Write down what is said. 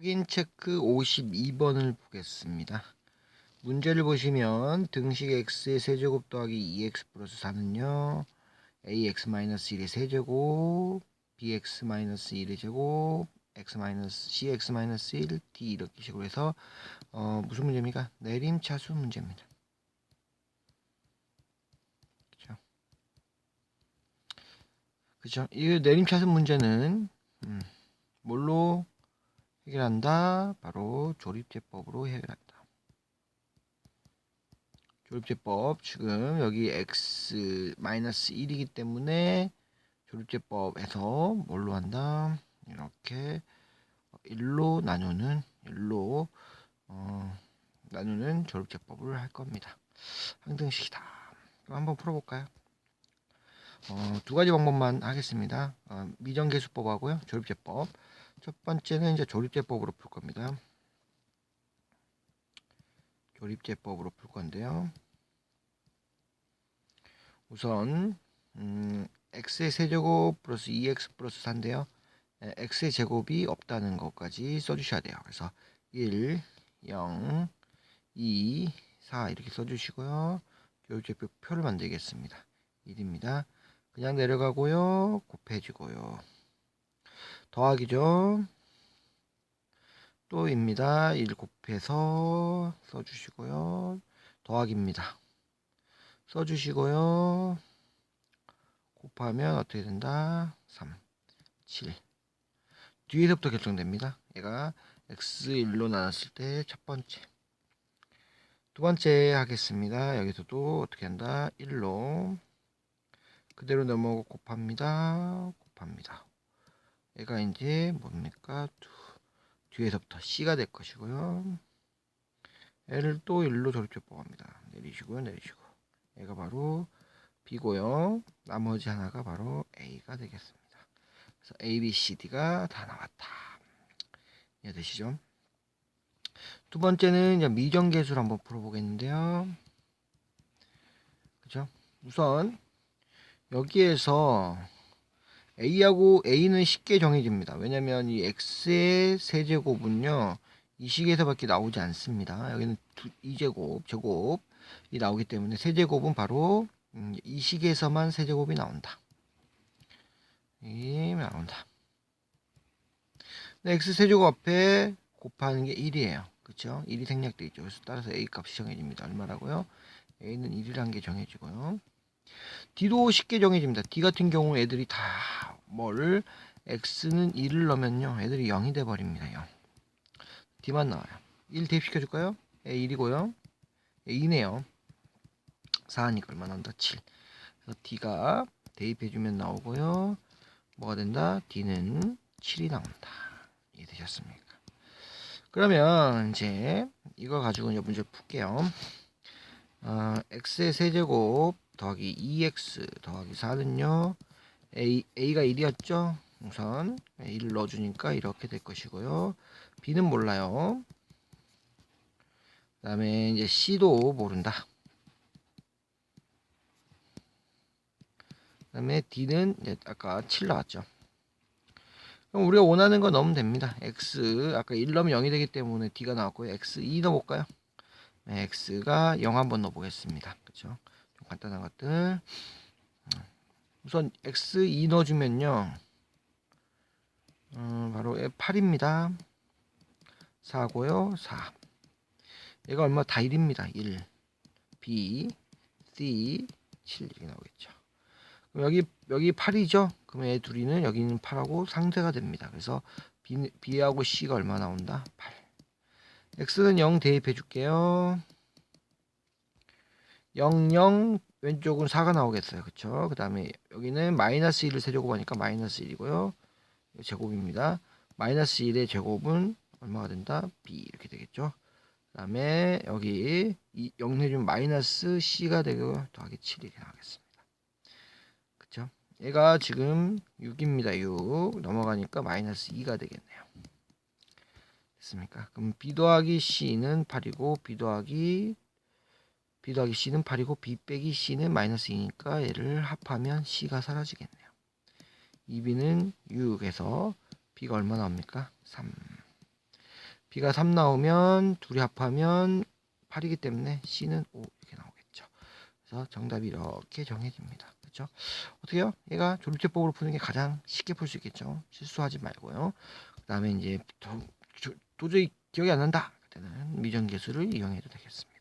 확인 체크 52번을 보겠습니다. 문제를 보시면 등식 x의 세제곱 더하기 2x 플러스 4는요. ax-1의 세제곱, bx-1의 제곱, x-cx-1 d 이렇게 식으로 해서 어, 무슨 문제입니까? 내림차수 문제입니다. 그죠? 그죠? 이 내림차수 문제는 음, 뭘로 해결한다? 바로 조립제법으로 해결한다. 조립제법 지금 여기 x-1이기 때문에 조립제법에서 뭘로 한다? 이렇게 1로 나누는 1로 어, 나누는 조립제법을 할 겁니다. 항등식이다. 그럼 한번 풀어볼까요? 어, 두 가지 방법만 하겠습니다. 어, 미정계수법하고요. 조립제법. 첫 번째는 이제 조립제법으로 풀 겁니다. 조립제법으로 풀 건데요. 우선 음, x의 세제곱 플러스 2x 플러스 4인데요. 에, x의 제곱이 없다는 것까지 써주셔야 돼요. 그래서 1, 0, 2, 4 이렇게 써주시고요. 조립제법 표를 만들겠습니다. 1입니다. 그냥 내려가고요. 곱해지고요. 더하기죠. 또입니다. 1 곱해서 써주시고요. 더하기입니다. 써주시고요. 곱하면 어떻게 된다? 3, 7. 뒤에서부터 결정됩니다. 얘가 x1로 나눴을 때 첫 번째. 두 번째 하겠습니다. 여기서도 어떻게 한다? 1로. 그대로 넘어오고 곱합니다. 곱합니다. 얘가 이제 뭡니까? 두. 뒤에서부터 C가 될 것이고요. L을 또 1로 조립제법 합니다. 내리시고요. 내리시고. 얘가 바로 B고요. 나머지 하나가 바로 A가 되겠습니다. 그래서 A, B, C, D가 다 나왔다. 이해되시죠? 두 번째는 미정계수를 한번 풀어보겠는데요. 그죠? 우선 여기에서 A하고 A는 쉽게 정해집니다. 왜냐면 이 X의 세제곱은요. 이 식에서 밖에 나오지 않습니다. 여기는 2제곱, 제곱이 나오기 때문에 세제곱은 바로 음, 이 식에서만 세제곱이 나온다. 이 나온다. X 세제곱 앞에 곱하는 게 1이에요. 그쵸? 1이 생략되어 있죠. 그래서 따라서 A 값이 정해집니다. 얼마라고요? A는 1이라는 게 정해지고요. D도 쉽게 정해집니다. D 같은 경우 애들이 다 뭐를 X는 1을 넣으면요. 애들이 0이 돼 버립니다. 0. D만 나와요. 1 대입시켜 줄까요? 예, 1이고요. 예, 2네요. 4니까 얼마 나온다? 7. 그래서 D가 대입해 주면 나오고요. 뭐가 된다? D는 7이 나온다. 이해되셨습니까? 그러면 이제 이거 가지고 이제 문제를 풀게요. 어, x의 세제곱 더하기 2x 더하기 4는요. a, a가 1이었죠. 우선 1을 넣어주니까 이렇게 될 것이고요. b는 몰라요. 그 다음에 이제 c도 모른다. 그 다음에 d는 아까 7 나왔죠. 그럼 우리가 원하는 거 넣으면 됩니다. x 아까 1 넣으면 0이 되기 때문에 d가 나왔고요. x 2 넣어볼까요? 네, x가 0 한번 넣어보겠습니다. 그렇죠? 좀 간단한 것들. 우선 x 2 넣어주면요. 음, 바로 8입니다. 4고요. 4. 얘가 얼마 다 1입니다. 1. B, C, 7 이렇게 나오겠죠. 그럼 여기 여기 8이죠. 그럼 얘 둘이는 여기는 8하고 상대가 됩니다. 그래서 B, B하고 C가 얼마 나온다? 8. x는 0 대입해 줄게요. 0, 0 왼쪽은 4가 나오겠어요. 그쵸? 그 다음에 여기는 마이너스 1을 세제곱하니까 마이너스 1이고요. 제곱입니다. 마이너스 1의 제곱은 얼마가 된다? b 이렇게 되겠죠. 그 다음에 여기 0 내주면 마이너스 c가 되고 더하기 7 이렇게 나오겠습니다. 그쵸? 얘가 지금 6입니다. 6 넘어가니까 마이너스 2가 되겠네요. 됐습니까? 그럼 b 더하기 c는 8이고 b 더하기 b 더하기 c는 8이고 b 빼기 c는 마이너스 2니까 얘를 합하면 c가 사라지겠네요. 2b는 6에서 b가 얼마 나옵니까? 3. B가 3 나오면 둘이 합하면 8이기 때문에 C는 5 이렇게 나오겠죠. 그래서 정답이 이렇게 정해집니다. 그렇죠? 어떻게요? 얘가 조립제법으로 푸는 게 가장 쉽게 풀 수 있겠죠. 실수하지 말고요. 그 다음에 이제 도, 저- 도저히 기억이 안 난다. 그때는 미정계수를 이용해도 되겠습니다.